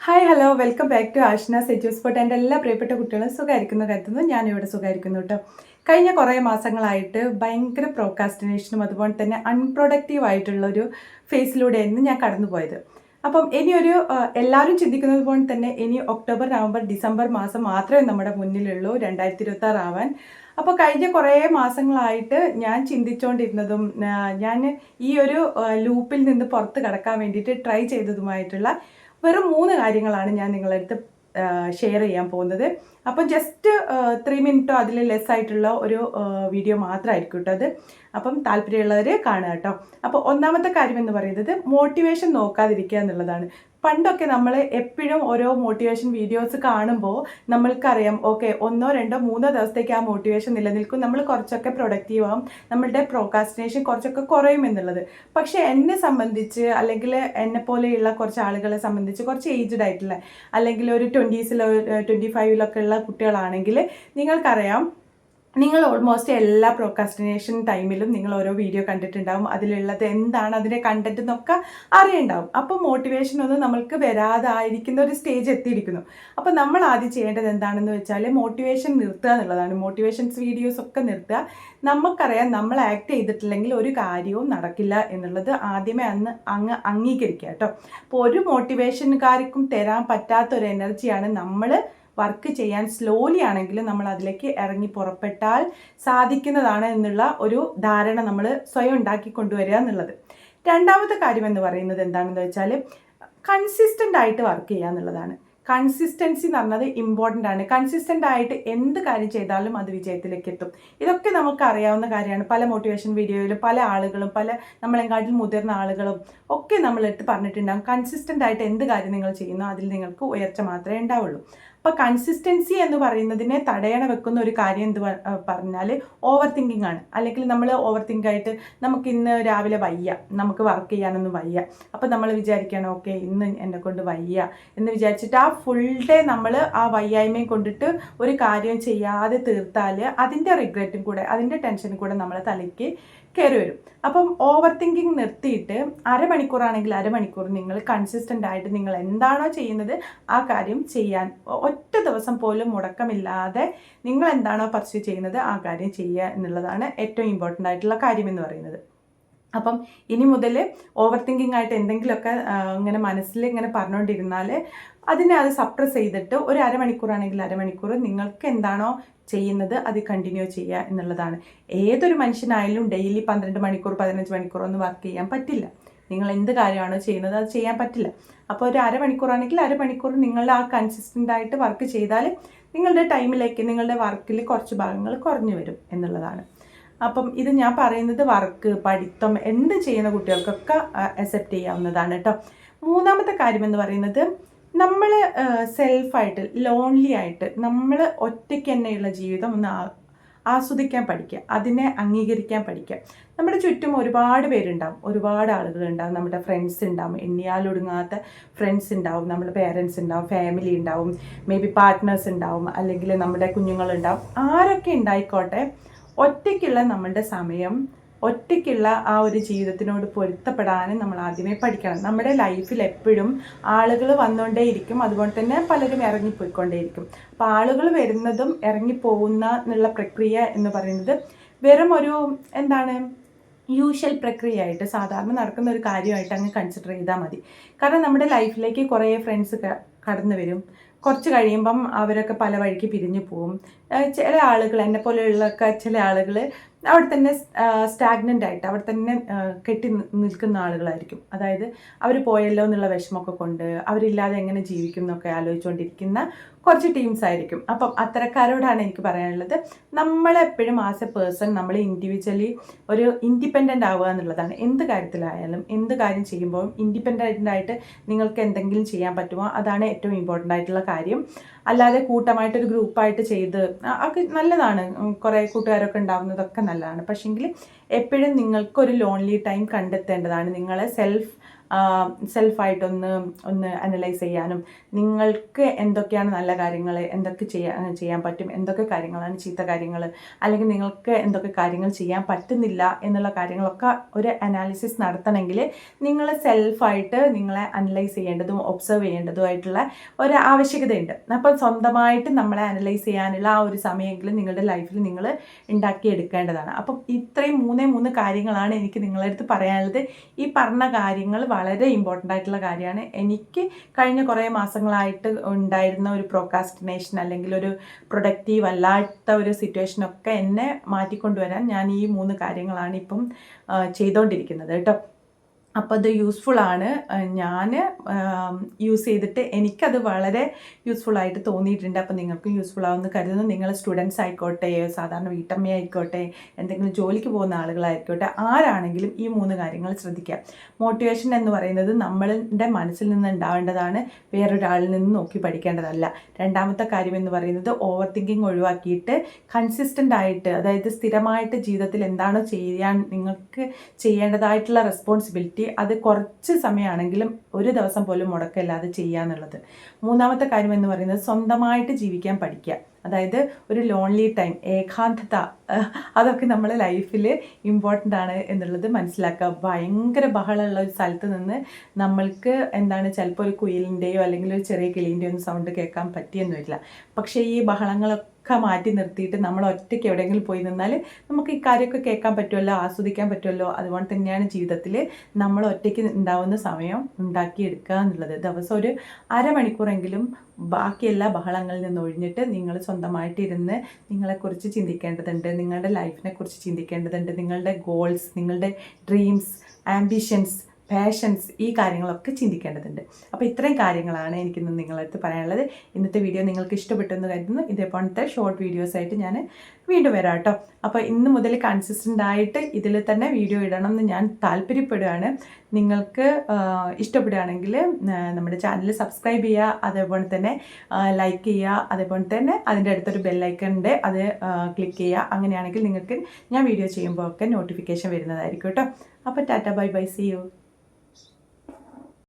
Hi hello welcome back to Ashna സെറ്റ്യൂസ് spot എന്റെ എല്ലാ പ്രിയപ്പെട്ട കുട്ടികളും സുഖമായിരിക്കുന്നു കരുതുന്നു. ഞാനിവിടെ സുഖമായിരിക്കുന്നു കേട്ടോ. കഴിഞ്ഞ കുറേ മാസങ്ങളായിട്ട് ഭയങ്കര പ്രോക്കാസ്റ്റിനേഷനും അതുപോലെ തന്നെ അൺപ്രൊഡക്റ്റീവ് ആയിട്ടുള്ളൊരു ഫേസിലൂടെയായിരുന്നു ഞാൻ കടന്നുപോയത്. അപ്പം ഇനിയൊരു എല്ലാവരും ചിന്തിക്കുന്നത് പോലെ തന്നെ ഇനി ഒക്ടോബർ നവംബർ ഡിസംബർ മാസം മാത്രമേ നമ്മുടെ മുന്നിലുള്ളൂ രണ്ടായിരത്തി ഇരുപത്തി ആറാവാൻ അപ്പോൾ കഴിഞ്ഞ കുറേ മാസങ്ങളായിട്ട് ഞാൻ ചിന്തിച്ചുകൊണ്ടിരുന്നതും ഞാൻ ഈ ഒരു ലൂപ്പിൽ നിന്ന് പുറത്ത് കടക്കാൻ വേണ്ടിയിട്ട് ട്രൈ ചെയ്തതുമായിട്ടുള്ള വെറും മൂന്ന് കാര്യങ്ങളാണ് ഞാൻ നിങ്ങളടുത്ത് ഷെയർ ചെയ്യാൻ പോകുന്നത്. അപ്പോൾ ജസ്റ്റ് ത്രീ മിനിറ്റോ അതിൽ ലെസ് ആയിട്ടുള്ള ഒരു വീഡിയോ മാത്രമായിരിക്കും കേട്ടോ അത്. അപ്പം താല്പര്യമുള്ളവർ കാണുക കേട്ടോ. അപ്പോൾ ഒന്നാമത്തെ കാര്യം എന്ന് പറയുന്നത് മോട്ടിവേഷൻ നോക്കാതിരിക്കുക എന്നുള്ളതാണ്. പണ്ടൊക്കെ നമ്മൾ എപ്പോഴും ഓരോ മോട്ടിവേഷൻ വീഡിയോസ് കാണുമ്പോൾ നമ്മൾക്കറിയാം ഓക്കെ ഒന്നോ രണ്ടോ മൂന്നോ ദിവസത്തേക്ക് ആ മോട്ടിവേഷൻ നിലനിൽക്കും. നമ്മൾ കുറച്ചൊക്കെ പ്രൊഡക്റ്റീവ് ആവും. നമ്മളുടെ പ്രോക്കാസ്റ്റിനേഷൻ കുറച്ചൊക്കെ കുറയും എന്നുള്ളത്. പക്ഷേ എന്നെ സംബന്ധിച്ച് അല്ലെങ്കിൽ എന്നെ പോലെയുള്ള കുറച്ച് ആളുകളെ സംബന്ധിച്ച് കുറച്ച് ഏജ്ഡ് ആയിട്ടുള്ള അല്ലെങ്കിൽ ഒരു ട്വന്റീസിലോ ട്വന്റി ഫൈവിലൊക്കെ ഉള്ള കുട്ടികളാണെങ്കിൽ നിങ്ങൾക്കറിയാം നിങ്ങൾ ഓൾമോസ്റ്റ് എല്ലാ പ്രോക്കാസ്റ്റിനേഷൻ ടൈമിലും നിങ്ങൾ ഓരോ വീഡിയോ കണ്ടിട്ടുണ്ടാവും. അതിലുള്ളത് എന്താണ് അതിന്റെ കണ്ടന്റ് എന്നൊക്കെ അറിയുണ്ടാവും. അപ്പോൾ മോട്ടിവേഷൻ ഒന്നും നമ്മൾക്ക് വരാതായിരിക്കുന്ന ഒരു സ്റ്റേജ് എത്തിയിരിക്കുന്നു. അപ്പോൾ നമ്മൾ ആദ്യം ചെയ്യേണ്ടത് എന്താണെന്ന് വെച്ചാൽ മോട്ടിവേഷൻ നിർത്തുക എന്നുള്ളതാണ്. മോട്ടിവേഷൻസ് വീഡിയോസ് ഒക്കെ നിർത്തുക. നമുക്കറിയാം നമ്മൾ ആക്ട് ചെയ്തിട്ടില്ലെങ്കിൽ ഒരു കാര്യവും നടക്കില്ല എന്നുള്ളത് ആദ്യമേ അന്ന് അങ്ങ് അംഗീകരിക്കുക കേട്ടോ. അപ്പോൾ ഒരു മോട്ടിവേഷൻകാർക്കും തരാൻ പറ്റാത്ത ഒരു എനർജിയാണ് നമ്മൾ വർക്ക് ചെയ്യാൻ സ്ലോലി ആണെങ്കിലും നമ്മൾ അതിലേക്ക് ഇറങ്ങി പുറപ്പെട്ടാൽ സാധിക്കുന്നതാണ് എന്നുള്ള ഒരു ധാരണ നമ്മൾ സ്വയം ഉണ്ടാക്കി കൊണ്ടുവരിക എന്നുള്ളത്. രണ്ടാമത്തെ കാര്യം എന്ന് പറയുന്നത് എന്താണെന്ന് വെച്ചാൽ കൺസിസ്റ്റന്റ് ആയിട്ട് വർക്ക് ചെയ്യുക എന്നുള്ളതാണ്. കൺസിസ്റ്റൻസി എന്ന് പറഞ്ഞത് ഇമ്പോർട്ടന്റ് ആണ്. കൺസിസ്റ്റന്റ് ആയിട്ട് എന്ത് കാര്യം ചെയ്താലും അത് വിജയത്തിലേക്ക് എത്തും. ഇതൊക്കെ നമുക്ക് അറിയാവുന്ന കാര്യമാണ്. പല മോട്ടിവേഷൻ വീഡിയോയിലും പല ആളുകളും പല നമ്മളെങ്കാട്ടിൽ മുതിർന്ന ആളുകളും ഒക്കെ നമ്മളെടുത്ത് പറഞ്ഞിട്ടുണ്ടാകും. കൺസിസ്റ്റന്റ് ആയിട്ട് എന്ത് കാര്യം നിങ്ങൾ ചെയ്യുന്നു അതിൽ നിങ്ങൾക്ക് ഉയർച്ച മാത്രമേ ഉണ്ടാവുള്ളൂ. അപ്പോൾ കൺസിസ്റ്റൻസി എന്ന് പറയുന്നതിനെ തടയണ വെക്കുന്ന ഒരു കാര്യം എന്ത് പറഞ്ഞാൽ ഓവർ തിങ്കിങ് ആണ്. അല്ലെങ്കിൽ നമ്മൾ ഓവർ തിങ്ക് ആയിട്ട് നമുക്ക് ഇന്ന് രാവിലെ വയ്യ. നമുക്ക് വർക്ക് ചെയ്യാനൊന്നും വയ്യ. അപ്പോൾ നമ്മൾ വിചാരിക്കണം ഓക്കെ ഇന്ന് എന്നെ കൊണ്ട് വയ്യ. എന്ന് വിചാരിച്ചിട്ട് ആ ഫുൾ ഡേ നമ്മൾ ആ വയ്യായ്മയും കൊണ്ടിട്ട് ഒരു കാര്യം ചെയ്യാതെ തീർത്താൽ അതിന്റെ റിഗ്രറ്റും കൂടെ അതിന്റെ ടെൻഷനും കൂടെ നമ്മളെ തലയ്ക്ക് കയറി വരും. അപ്പം ഓവർ തിങ്കിങ് നിർത്തിയിട്ട് അരമണിക്കൂറാണെങ്കിൽ അരമണിക്കൂർ നിങ്ങൾ കൺസിസ്റ്റന്റ് ആയിട്ട് നിങ്ങൾ എന്താണോ ചെയ്യുന്നത് ആ കാര്യം ചെയ്യാൻ. ഒറ്റ ദിവസം പോലും മുടക്കമില്ലാതെ നിങ്ങൾ എന്താണോ പർസ്യൂ ചെയ്യുന്നത് ആ കാര്യം ചെയ്യുക എന്നുള്ളതാണ് ഏറ്റവും ഇമ്പോർട്ടന്റ് ആയിട്ടുള്ള കാര്യം എന്ന് പറയുന്നത്. അപ്പം ഇനി മുതൽ ഓവർ തിങ്കിങ് ആയിട്ട് എന്തെങ്കിലുമൊക്കെ ഇങ്ങനെ മനസ്സിൽ ഇങ്ങനെ പറഞ്ഞുകൊണ്ടിരുന്നാൽ അതിനെ അത് സപ്രസ് ചെയ്തിട്ട് ഒരു അരമണിക്കൂറാണെങ്കിൽ അരമണിക്കൂർ നിങ്ങൾക്ക് എന്താണോ ചെയ്യുന്നത് അത് കണ്ടിന്യൂ ചെയ്യുക എന്നുള്ളതാണ്. ഏതൊരു മനുഷ്യനായാലും ഡെയിലി പന്ത്രണ്ട് മണിക്കൂർ പതിനഞ്ച് മണിക്കൂർ ഒന്നും വർക്ക് ചെയ്യാൻ പറ്റില്ല. നിങ്ങൾ എന്ത് കാര്യമാണോ ചെയ്യുന്നത് അത് ചെയ്യാൻ പറ്റില്ല. അപ്പോൾ ഒരു അരമണിക്കൂറാണെങ്കിൽ അരമണിക്കൂർ നിങ്ങൾ ആ കൺസിസ്റ്റന്റ് ആയിട്ട് വർക്ക് ചെയ്താൽ നിങ്ങളുടെ ടൈമിലേക്ക് നിങ്ങളുടെ വർക്കിൽ കുറച്ച് ഭാഗങ്ങൾ കുറഞ്ഞു വരും എന്നുള്ളതാണ്. അപ്പം ഇത് ഞാൻ പറയുന്നത് വർക്ക് പഠിത്തം എന്ത് ചെയ്യുന്ന കുട്ടികൾക്കൊക്കെ അക്സെപ്റ്റ് ചെയ്യാവുന്നതാണ് കേട്ടോ മൂന്നാമത്തെ കാര്യം എന്ന് പറയുന്നത് നമ്മൾ സെൽഫായിട്ട് ലോൺലി ആയിട്ട് നമ്മൾ ഒറ്റയ്ക്ക് തന്നെയുള്ള ജീവിതം ഒന്ന് ആസ്വദിക്കാൻ പഠിക്കുക അതിനെ അംഗീകരിക്കാൻ പഠിക്കുക. നമ്മുടെ ചുറ്റും ഒരുപാട് പേരുണ്ടാവും ഒരുപാട് ആളുകൾ ഉണ്ടാവും നമ്മുടെ ഫ്രണ്ട്സ് ഉണ്ടാവും എണ്ണിയാലൊടുങ്ങാത്ത ഫ്രണ്ട്സ് ഉണ്ടാവും നമ്മുടെ പേരൻസ് ഉണ്ടാവും ഫാമിലി ഉണ്ടാവും മേ ബി പാർട്ട്നേഴ്സ് ഉണ്ടാവും അല്ലെങ്കിൽ നമ്മുടെ കുഞ്ഞുങ്ങളുണ്ടാവും. ആരൊക്കെ ഉണ്ടായിക്കോട്ടെ ഒറ്റയ്ക്കുള്ള നമ്മളുടെ സമയം ഒറ്റയ്ക്കുള്ള ആ ഒരു ജീവിതത്തിനോട് പൊരുത്തപ്പെടാനും നമ്മൾ ആദ്യമേ പഠിക്കണം. നമ്മുടെ ലൈഫിൽ എപ്പോഴും ആളുകൾ വന്നുകൊണ്ടേയിരിക്കും അതുപോലെ തന്നെ പലരും ഇറങ്ങിപ്പോയിക്കൊണ്ടേയിരിക്കും. അപ്പോൾ ആളുകൾ വരുന്നതും ഇറങ്ങിപ്പോകുന്ന എന്നുള്ള പ്രക്രിയ എന്ന് പറയുന്നത് വെറും ഒരു എന്താണ് യൂഷ്വൽ പ്രക്രിയയായിട്ട് സാധാരണ നടക്കുന്ന ഒരു കാര്യമായിട്ട് അങ്ങ് കൺസിഡർ ചെയ്താൽ മതി. കാരണം നമ്മുടെ ലൈഫിലേക്ക് കുറേ ഫ്രണ്ട്സ് കടന്നു വരും. കുറച്ച് കഴിയുമ്പം അവരൊക്കെ പല വഴിക്ക് പിരിഞ്ഞു പോവും. ചില ആളുകൾ എന്നെ പോലെയുള്ളൊക്കെ ചില ആളുകൾ അവിടെ തന്നെ സ്റ്റാഗ്നന്റ് ആയിട്ട് അവിടെ തന്നെ കെട്ടി നിൽക്കുന്ന ആളുകളായിരിക്കും. അതായത് അവർ പോയല്ലോ എന്നുള്ള വിഷമമൊക്കെ കൊണ്ട് അവരില്ലാതെ എങ്ങനെ ജീവിക്കും എന്നൊക്കെ ആലോചിച്ചുകൊണ്ടിരിക്കുന്ന കുറച്ച് ടീംസ് ആയിരിക്കും. അപ്പം അത്തരക്കാരോടാണ് എനിക്ക് പറയാനുള്ളത് നമ്മളെപ്പോഴും ആസ് എ പേഴ്സൺ നമ്മൾ ഇൻഡിവിജ്വലി ഒരു ഇൻഡിപെൻഡന്റ് ആവുക എന്നുള്ളതാണ്. എന്ത് കാര്യത്തിലായാലും എന്ത് കാര്യം ചെയ്യുമ്പോഴും ഇൻഡിപെൻഡന്റ് ആയിട്ട് നിങ്ങൾക്ക് എന്തെങ്കിലും ചെയ്യാൻ പറ്റുമോ അതാണ് ഏറ്റവും ഇമ്പോർട്ടന്റ് ആയിട്ടുള്ള കാര്യം. അല്ലാതെ കൂട്ടമായിട്ടൊരു ഗ്രൂപ്പായിട്ട് ചെയ്ത് അത് നല്ലതാണ്. കുറേ കൂട്ടുകാരൊക്കെ ഉണ്ടാവുന്നതൊക്കെ നല്ലതാണ്. പക്ഷേങ്കിൽ എപ്പോഴും നിങ്ങൾക്കൊരു ലോൺലി ടൈം കണ്ടെത്തേണ്ടതാണ്. നിങ്ങളെ സെൽഫ് സെൽഫായിട്ടൊന്ന് ഒന്ന് അനലൈസ് ചെയ്യാനും നിങ്ങൾക്ക് എന്തൊക്കെയാണ് നല്ല കാര്യങ്ങൾ എന്തൊക്കെ ചെയ്യാൻ ചെയ്യാൻ പറ്റും എന്തൊക്കെ കാര്യങ്ങളാണ് ചീത്ത കാര്യങ്ങൾ അല്ലെങ്കിൽ നിങ്ങൾക്ക് എന്തൊക്കെ കാര്യങ്ങൾ ചെയ്യാൻ പറ്റുന്നില്ല എന്നുള്ള കാര്യങ്ങളൊക്കെ ഒരു അനാലിസിസ് നടത്തണമെങ്കിൽ നിങ്ങൾ സെൽഫായിട്ട് നിങ്ങളെ അനലൈസ് ചെയ്യേണ്ടതും ഒബ്സർവ് ചെയ്യേണ്ടതുമായിട്ടുള്ള ഒരു ആവശ്യകതയുണ്ട്. അപ്പം സ്വന്തമായിട്ട് നമ്മളെ അനലൈസ് ചെയ്യാനുള്ള ആ ഒരു സമയമെങ്കിലും നിങ്ങളുടെ ലൈഫിൽ നിങ്ങൾ ഉണ്ടാക്കിയെടുക്കേണ്ടതാണ്. അപ്പം ഇത്രയും മൂന്നേ മൂന്ന് കാര്യങ്ങളാണ് എനിക്ക് നിങ്ങളുടെ അടുത്ത് പറയാനുള്ളത്. ഈ പറഞ്ഞ കാര്യങ്ങൾ വളരെ ഇമ്പോർട്ടന്റ് ആയിട്ടുള്ള കാര്യമാണ്. എനിക്ക് കഴിഞ്ഞ കുറേ മാസങ്ങളായിട്ട് ഉണ്ടായിരുന്ന ഒരു പ്രോക്കാസ്റ്റിനേഷൻ അല്ലെങ്കിൽ ഒരു പ്രൊഡക്റ്റീവ് അല്ലാത്ത ഒരു സിറ്റുവേഷനൊക്കെ എന്നെ മാറ്റിക്കൊണ്ടുവരാൻ ഞാൻ ഈ മൂന്ന് കാര്യങ്ങളാണ് ഇപ്പം ചെയ്തുകൊണ്ടിരിക്കുന്നത് കേട്ടോ. അപ്പോൾ അത് യൂസ്ഫുൾ ആണ്. ഞാൻ യൂസ് ചെയ്തിട്ട് എനിക്കത് വളരെ യൂസ്ഫുൾ ആയിട്ട് തോന്നിയിട്ടുണ്ട്. അപ്പോൾ നിങ്ങൾക്കും യൂസ്ഫുൾ ആവുമെന്ന് കരുതുന്നു. നിങ്ങൾ സ്റ്റുഡൻസ് ആയിക്കോട്ടെ സാധാരണ വീട്ടമ്മ ആയിക്കോട്ടെ എന്തെങ്കിലും ജോലിക്ക് പോകുന്ന ആളുകളായിക്കോട്ടെ ആരാണെങ്കിലും ഈ മൂന്ന് കാര്യങ്ങൾ ശ്രദ്ധിക്കുക. മോട്ടിവേഷൻ എന്ന് പറയുന്നത് നമ്മളുടെ മനസ്സിൽ നിന്ന് ഉണ്ടാവേണ്ടതാണ്. വേറൊരാളിൽ നിന്ന് നോക്കി പഠിക്കേണ്ടതല്ല. രണ്ടാമത്തെ കാര്യം എന്ന് പറയുന്നത് ഓവർ തിങ്കിങ് ഒഴിവാക്കിയിട്ട് കൺസിസ്റ്റന്റ് ആയിട്ട് അതായത് സ്ഥിരമായിട്ട് ജീവിതത്തിൽ എന്താണോ ചെയ്യാൻ നിങ്ങൾക്ക് ചെയ്യേണ്ടതായിട്ടുള്ള റെസ്പോൺസിബിലിറ്റി അത് കുറച്ച് സമയമാണെങ്കിലും ഒരു ദിവസം പോലും മുടക്കമില്ലാതെ ചെയ്യുക എന്നുള്ളത്. മൂന്നാമത്തെ കാര്യം എന്ന് പറയുന്നത് സ്വന്തമായിട്ട് ജീവിക്കാൻ പഠിക്കുക. അതായത് ഒരു ലോൺലി ടൈം ഏകാന്തത അതൊക്കെ നമ്മളെ ലൈഫിൽ ഇമ്പോർട്ടന്റ് ആണ് എന്നുള്ളത് മനസ്സിലാക്കുക. ഭയങ്കര ബഹളമുള്ള ഒരു സ്ഥലത്ത് നിന്ന് നമ്മൾക്ക് എന്താണ് ചിലപ്പോൾ ഒരു കുയിലിന്റെയോ അല്ലെങ്കിൽ ഒരു ചെറിയ കിളീന്റെയോ ഒന്നും സൗണ്ട് കേൾക്കാൻ പറ്റിയെന്ന് വരില്ല. പക്ഷേ ഈ ബഹളങ്ങളൊക്കെ മാറ്റി നിർത്തിയിട്ട് നമ്മൾ ഒറ്റയ്ക്ക് എവിടെയെങ്കിലും പോയി നിന്നാൽ നമുക്ക് ഈ കാര്യമൊക്കെ കേൾക്കാൻ പറ്റുമല്ലോ ആസ്വദിക്കാൻ പറ്റുമല്ലോ. അതുകൊണ്ട് തന്നെയാണ് ജീവിതത്തിൽ നമ്മൾ ഒറ്റയ്ക്ക് ഉണ്ടാവുന്ന സമയം ഉണ്ടാക്കിയെടുക്കുക എന്നുള്ളത്. ദിവസം ഒരു അരമണിക്കൂറെങ്കിലും ബാക്കി എല്ലാ ബഹളങ്ങളിൽ നിന്ന് ഒഴിഞ്ഞിട്ട് നിങ്ങൾ സ്വന്തമായിട്ടിരുന്ന് നിങ്ങളെക്കുറിച്ച് ചിന്തിക്കേണ്ടതുണ്ട് നിങ്ങളുടെ ലൈഫിനെക്കുറിച്ച് ചിന്തിക്കേണ്ടതുണ്ട് നിങ്ങളുടെ ഗോൾസ് നിങ്ങളുടെ ഡ്രീംസ് ആംബിഷൻസ് പാഷൻസ് ഈ കാര്യങ്ങളൊക്കെ ചിന്തിക്കേണ്ടതുണ്ട്. അപ്പോൾ ഇത്രയും കാര്യങ്ങളാണ് എനിക്കിന്ന് നിങ്ങളടുത്ത് പറയാനുള്ളത്. ഇന്നത്തെ വീഡിയോ നിങ്ങൾക്ക് ഇഷ്ടപ്പെട്ടെന്ന് കരുതുന്നു. ഇതേപോലത്തെ ഷോർട്ട് വീഡിയോസ് ആയിട്ട് ഞാൻ വീണ്ടും വരാം കേട്ടോ. അപ്പോൾ ഇന്ന് മുതൽ കൺസിസ്റ്റന്റ് ആയിട്ട് ഇതിൽ തന്നെ വീഡിയോ ഇടണം എന്ന് ഞാൻ താല്പര്യപ്പെടുകയാണ്. നിങ്ങൾക്ക് ഇഷ്ടപ്പെടുകയാണെങ്കിൽ നമ്മുടെ ചാനൽ സബ്സ്ക്രൈബ് ചെയ്യുക അതേപോലെ തന്നെ ലൈക്ക് ചെയ്യുക അതേപോലെ തന്നെ അതിന്റെ അടുത്തൊരു ബെല്ലൈക്കൺ ഉണ്ട്. അത് ക്ലിക്ക് ചെയ്യുക. അങ്ങനെയാണെങ്കിൽ നിങ്ങൾക്ക് ഞാൻ വീഡിയോ ചെയ്യുമ്പോൾ ഒക്കെ നോട്ടിഫിക്കേഷൻ വരുന്നതായിരിക്കും കേട്ടോ. അപ്പോൾ tata bye bye see you